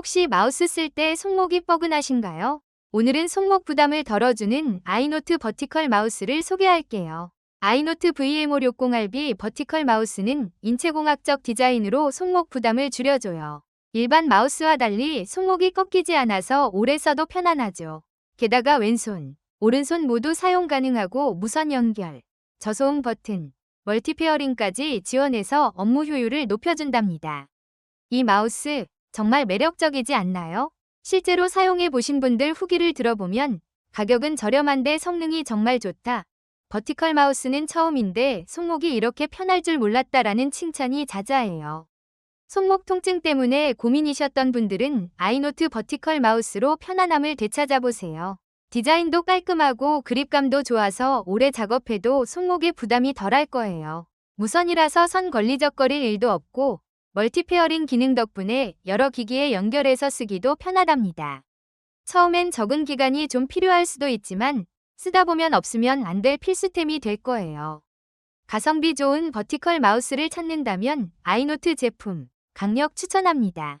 혹시 마우스 쓸 때 손목이 뻐근하신가요? 오늘은 손목 부담을 덜어주는 아이노트 버티컬 마우스를 소개할게요. 아이노트 VMO60RB 버티컬 마우스는 인체공학적 디자인으로 손목 부담을 줄여줘요. 일반 마우스와 달리 손목이 꺾이지 않아서 오래 써도 편안하죠. 게다가 왼손, 오른손 모두 사용 가능하고 무선 연결, 저소음 버튼, 멀티페어링까지 지원해서 업무 효율을 높여준답니다. 이 마우스 정말 매력적이지 않나요? 실제로 사용해 보신 분들 후기를 들어보면 가격은 저렴한데 성능이 정말 좋다. 버티컬 마우스는 처음인데 손목이 이렇게 편할 줄 몰랐다라는 칭찬이 자자해요. 손목 통증 때문에 고민이셨던 분들은 아이노트 버티컬 마우스로 편안함을 되찾아보세요. 디자인도 깔끔하고 그립감도 좋아서 오래 작업해도 손목에 부담이 덜할 거예요. 무선이라서 선 걸리적거릴 일도 없고 멀티페어링 기능 덕분에 여러 기기에 연결해서 쓰기도 편하답니다. 처음엔 적응 기간이 좀 필요할 수도 있지만 쓰다 보면 없으면 안 될 필수템이 될 거예요. 가성비 좋은 버티컬 마우스를 찾는다면 아이노트 제품 강력 추천합니다.